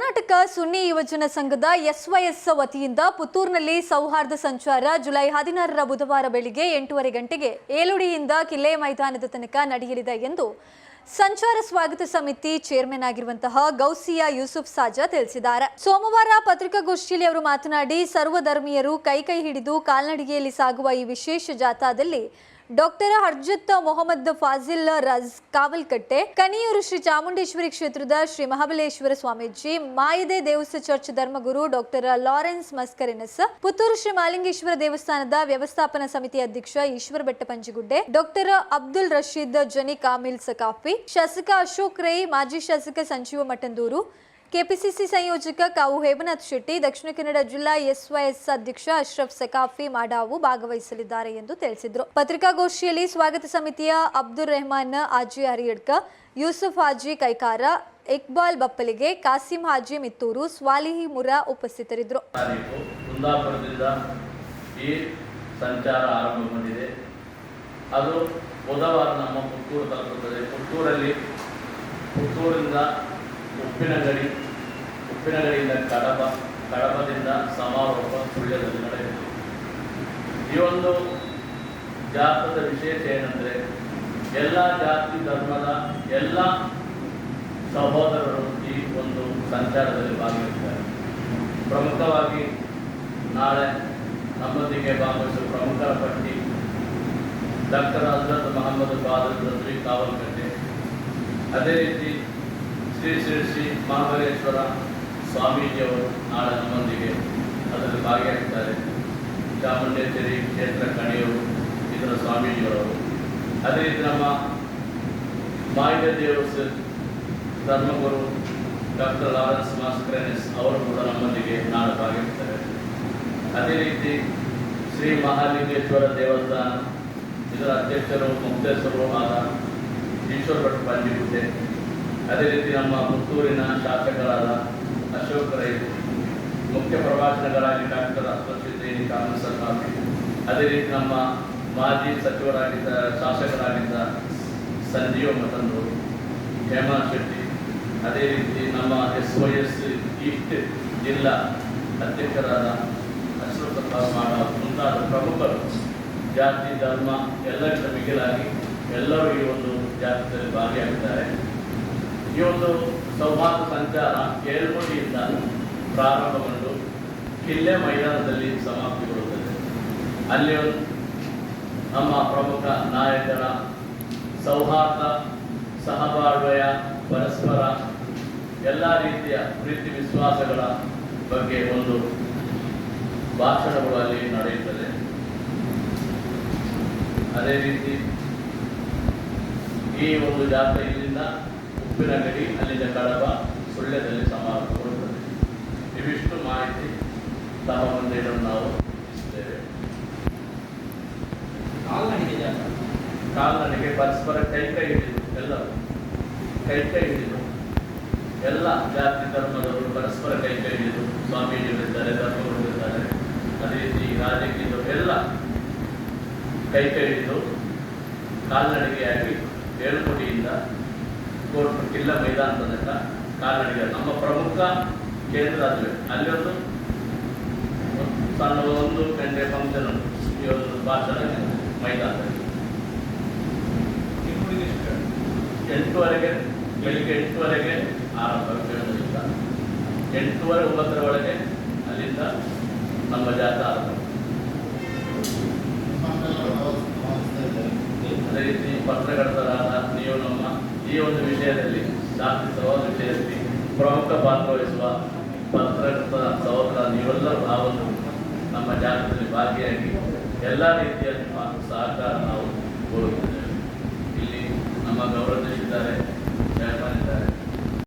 ಕರ್ನಾಟಕ ಸುನ್ನಿ ಯುವಜನ ಸಂಘದ ಎಸ್ವೈಎಸ್ ವತಿಯಿಂದ ಪುತ್ತೂರಿನಲ್ಲಿ ಸೌಹಾರ್ದ ಸಂಚಾರ ಜುಲೈ ಹದಿನಾರರ ಬುಧವಾರ ಬೆಳಿಗ್ಗೆ ಎಂಟೂವರೆ ಗಂಟೆಗೆ ಏಲುಡಿಯಿಂದ ಕಿಲ್ಲೆ ಮೈದಾನದ ತನಕ ನಡೆಯಲಿದೆ ಎಂದು ಸಂಚಾರ ಸ್ವಾಗತ ಸಮಿತಿ ಚೇರ್ಮನ್ ಆಗಿರುವಂತಹ ಗೌಸಿಯಾ ಯೂಸುಫ್ ಸಾಜಾ ತಿಳಿಸಿದ್ದಾರೆ. ಸೋಮವಾರ ಪತ್ರಿಕಾಗೋಷ್ಠಿಯಲ್ಲಿ ಅವರು ಮಾತನಾಡಿ, ಸರ್ವಧರ್ಮೀಯರು ಕೈ ಕೈ ಹಿಡಿದು ಕಾಲ್ನಡಿಗೆಯಲ್ಲಿ ಸಾಗುವ ಈ ವಿಶೇಷ ಜಾಥಾದಲ್ಲಿ ಡಾಕ್ಟರ್ ಹರ್ಜತ್ ಮೊಹಮ್ಮದ್ ಫಾಜಿಲ್ ರಜ್ ಕಾವಲ್ಕಟ್ಟೆ ಕನಿಯೂರು ಶ್ರೀ ಚಾಮುಂಡೇಶ್ವರಿ ಕ್ಷೇತ್ರದ ಶ್ರೀ ಮಹಾಬಲೇಶ್ವರ ಸ್ವಾಮೀಜಿ, ಮಾಯದೆ ದೇವಸ್ಥ church ಧರ್ಮಗುರು doctor Lawrence Mascarenhas, Puttur Shri Malingeshwara ದೇವಸ್ಥಾನದ ವ್ಯವಸ್ಥಾಪನಾ ಸಮಿತಿ ಅಧ್ಯಕ್ಷ ಈಶ್ವರ ಬೆಟ್ಟ ಡಾಕ್ಟರ್ ಅಬ್ದುಲ್ ರಶೀದ್ ಜನಿ ಕಾಮಿಲ್ ಸಕಾಫಿ ಶಾಸಕ ಅಶೋಕ್ ರೈ, ಮಾಜಿ ಶಾಸಕ ಸಂಜೀವ ಮಠಂದೂರು ಕೆಪಿಸಿಸಿ ಸಂಯೋಜಕ ಕಾವು ಹೇಮನಾಥ್ ಶೆಟ್ಟಿ, ದಕ್ಷಿಣ ಕನ್ನಡ ಜಿಲ್ಲಾ ಎಸ್ವೈಎಸ್ ಅಧ್ಯಕ್ಷ ಅಶ್ರಫ್ ಸಕಾಫಿ ಮಾಡಾವು ಭಾಗವಹಿಸಲಿದ್ದಾರೆ ಎಂದು ತಿಳಿಸಿದರು. ಪತ್ರಿಕಾಗೋಷ್ಠಿಯಲ್ಲಿ ಸ್ವಾಗತ ಸಮಿತಿಯ ಅಬ್ದುಲ್ ರೆಹಮಾನ್, ಆಜಿ ಹರಿಯಡ್ಕ, ಯೂಸುಫ್ ಹಾಜಿ ಕೈಕಾರ, ಇಕ್ಬಾಲ್ ಬಪ್ಪಲಿಗೆ ಕಾಸಿಂ ಹಾಜಿ ಮಿತ್ತೂರು, ಸ್ವಾಲಿಹಿ ಮುರಾ ಉಪಸ್ಥಿತರಿದ್ದರು ಬುಧವಾರ ನಮ್ಮ ಪುತ್ತೂರು ತಲುಪುತ್ತದೆ ಪುತ್ತೂರಲ್ಲಿ, ಪುತ್ತೂರಿಂದ ಉಪ್ಪಿನಗಡಿ ಉಪ್ಪಿನಗಡಿಯಿಂದ ಕಡಬ, ಕಡಬದಿಂದ ಸಮಾರೋಪ ಸುಳ್ಯದಲ್ಲಿ ನಡೆಯಿತು ಈ ಒಂದು ಜಾತದ ವಿಶೇಷ ಏನಂದರೆ, ಎಲ್ಲ ಜಾತಿ ಧರ್ಮದ ಎಲ್ಲ ಸಹೋದರರು ಈ ಒಂದು ಸಂಚಾರದಲ್ಲಿ ಭಾಗವಹಿಸುತ್ತಾರೆ ಪ್ರಮುಖವಾಗಿ ನಾಳೆ ನಮ್ಮೊಂದಿಗೆ ಭಾಗವಹಿಸುವ ಪ್ರಮುಖರ ಪಟ್ಟಿ ಡಾಕ್ಟರ್ ಹಜರತ್ ಮಹಮ್ಮದ್ ಬಾದ್ರಿ ಕಾವಲ್ಕಟ್ಟೆ ಅದೇ ರೀತಿ ಶ್ರೀ ಶ್ರೀ ಶ್ರೀ ಮಹಾಬಲೇಶ್ವರ ಸ್ವಾಮೀಜಿಯವರು ನಾಳೆ ನಮ್ಮೊಂದಿಗೆ ಅದರಲ್ಲಿ ಭಾಗಿಯಾಗಿದ್ದಾರೆ. ಚಾಮುಂಡೇಶ್ವರಿ ಕ್ಷೇತ್ರ ಕಣಿಯವರು ಇದರ ಸ್ವಾಮೀಜಿಗಳವರು. ಅದೇ ರೀತಿ ನಮ್ಮ ಮಾಹಿತ ದೇವಸ್ ಧರ್ಮಗುರು ಡಾಕ್ಟರ್ ಲಾರೆನ್ಸ್ ಮಾಸ್ಕ್ರೆನೆಸ್ ಅವರು ಕೂಡ ನಮ್ಮೊಂದಿಗೆ ನಾಳೆ ಭಾಗಿಯಾಗ್ತಾರೆ ಅದೇ ರೀತಿ ಶ್ರೀ ಮಹಾಲಿಂಗೇಶ್ವರ ದೇವಸ್ಥಾನ, ಇದರ ಅಧ್ಯಕ್ಷರು, ಮುಕ್ತೇಶ್ವರರು ಆದ ಈಶ್ವರ ಭಟ್ ಪಂಜಿಗುಡ್ಡೆ ಅದೇ ರೀತಿ ನಮ್ಮ ಪುತ್ತೂರಿನ ಶಾಸಕರಾದ ಅಶೋಕ್ ರೈ ಮುಖ್ಯ ಪ್ರವಾಸಿಗರಾಗಿ ಡಾಕ್ಟರ್ ಕಾಂಗ್ರೆಸ್ ಸರ್ಕಾರಿ ಅದೇ ರೀತಿ ನಮ್ಮ ಮಾಜಿ ಸಚಿವರಾಗಿದ್ದ ಶಾಸಕರಾಗಿದ್ದ ಸಂಜೀವ ಮತಂದೂರು ಹೇಮಂತ್ ಶೆಟ್ಟಿ. ಅದೇ ರೀತಿ ನಮ್ಮ ಎಸ್ ವೈ ಎಸ್ ಈಸ್ಟ್ ಜಿಲ್ಲಾ ಅಧ್ಯಕ್ಷರಾದ ಅಶ್ವತ್ಥ ಮಾಡ, ಮುಂತಾದ ಪ್ರಮುಖರು, ಜಾತಿ, ಧರ್ಮ ಎಲ್ಲರಿಂದ ಮಿಗಿಲಾಗಿ ಎಲ್ಲರೂ ಈ ಒಂದು ಜಾತ್ರೆಯಲ್ಲಿ ಭಾಗಿಯಾಗಿದ್ದಾರೆ. ಒಂದು ಸೌಹಾರ್ದ ಸಂಚಾರ ಏಳ್ಮುಡಿಯಿಂದ ಪ್ರಾರಂಭಗೊಂಡು ಕಿಲ್ಲೆ ಮೈದಾನದಲ್ಲಿ ಸಮಾಪ್ತಿಗೊಳ್ಳುತ್ತದೆ ಅಲ್ಲಿ ನಮ್ಮ ಪ್ರಮುಖ ನಾಯಕರ ಸೌಹಾರ್ದ, ಸಹಬಾಳ್ವೆಯ ಪರಸ್ಪರ ಎಲ್ಲ ರೀತಿಯ ಪ್ರೀತಿ ವಿಶ್ವಾಸಗಳ ಬಗ್ಗೆ ಒಂದು ಭಾಷಣಗಳು ಅಲ್ಲಿ ನಡೆಯುತ್ತದೆ ಅದೇ ರೀತಿ ಈ ಒಂದು ಜಾತ್ರೆ ಇಲ್ಲಿಂದ ಉಪ್ಪಿನಗಡಿ ಅಲ್ಲಿಂದ ಕಡಬ ಸುಳ್ಯದಲ್ಲಿ ಸಮಾರಂಭಗೊಳ್ಳುತ್ತದೆ ಇವಿಷ್ಟು ಮಾಹಿತಿ ತಮ್ಮ ಮುಂದೆ ನಾವು ಇದ್ದೇವೆ ಕಾಲ್ನಡಿಗೆ ಕಾಲ್ನಡಿಗೆ ಪರಸ್ಪರ ಕೈ ಕೈ ಹಿಡಿದು ಎಲ್ಲರೂ ಕೈ ಕೈ ಹಿಡಿದು ಎಲ್ಲ ಜಾತಿ ಧರ್ಮದವರು ಪರಸ್ಪರ ಕೈ ಕೈ ಹಿಡಿದು ಸ್ವಾಮೀಜಿಗಳಿದ್ದಾರೆ ಧರ್ಮಗಳಿದ್ದಾರೆ ಅದೇ ರೀತಿ ರಾಜಕೀಯದವರು ಎಲ್ಲ ಕೈ ಕೈ ಹಿಡಿದು ಕಾಲ್ನಡಿಗೆಯಾಗಿ ಏಳುಕೋಟಿಯಿಂದ ಕೋರ್ಟ್ ಕಿಲ್ಲ ಮೈದಾನ ತನಕ ಕಾಲ್ನಡಿಗೆ ನಮ್ಮ ಪ್ರಮುಖ ಕೇಂದ್ರ ಅಂದರೆ ಅಲ್ಲಿ ಒಂದು ಸಣ್ಣ ಒಂದು ಗಂಟೆ ಫಂಕ್ಷನ್ ಉಂಟು. ಈ ಒಂದು ಭಾಷಣ ಮೈದಾನದಲ್ಲಿ. ಎಂಟೂವರೆಗೆ ಬೆಳಿಗ್ಗೆ ಎಂಟೂವರೆಗೆ ಆರಂಭ ಕೇಳೋದ್ರಿಂದ ಎಂಟೂವರೆ ಒಂಬತ್ತರ ಒಳಗೆ ಅಲ್ಲಿಂದ ನಮ್ಮ ಜಾತ ಆರಂಭ. ಅದೇ ರೀತಿ ಪತ್ರಕರ್ತರಾದ ನೀವು ನಮ್ಮ ಈ ಒಂದು ವಿಷಯದಲ್ಲಿ ಶಾಂತಿ ಸವಾಲು ವಿಷಯದಲ್ಲಿ ಪ್ರಮುಖ ಪಾತ್ರ ವಹಿಸುವ ಪತ್ರಕರ್ತರ ಸಹೋದರ ನೀವೆಲ್ಲರೂ ಆ ಒಂದು ನಮ್ಮ ಜಾಗದಲ್ಲಿ ಭಾಗಿಯಾಗಿ ಎಲ್ಲ ರೀತಿಯ ನಿಮ್ಮ ಸಹಕಾರ ನಾವು ಇಲ್ಲಿ ನಮ್ಮ ಗೌರವಿಸಿದ್ದಾರೆ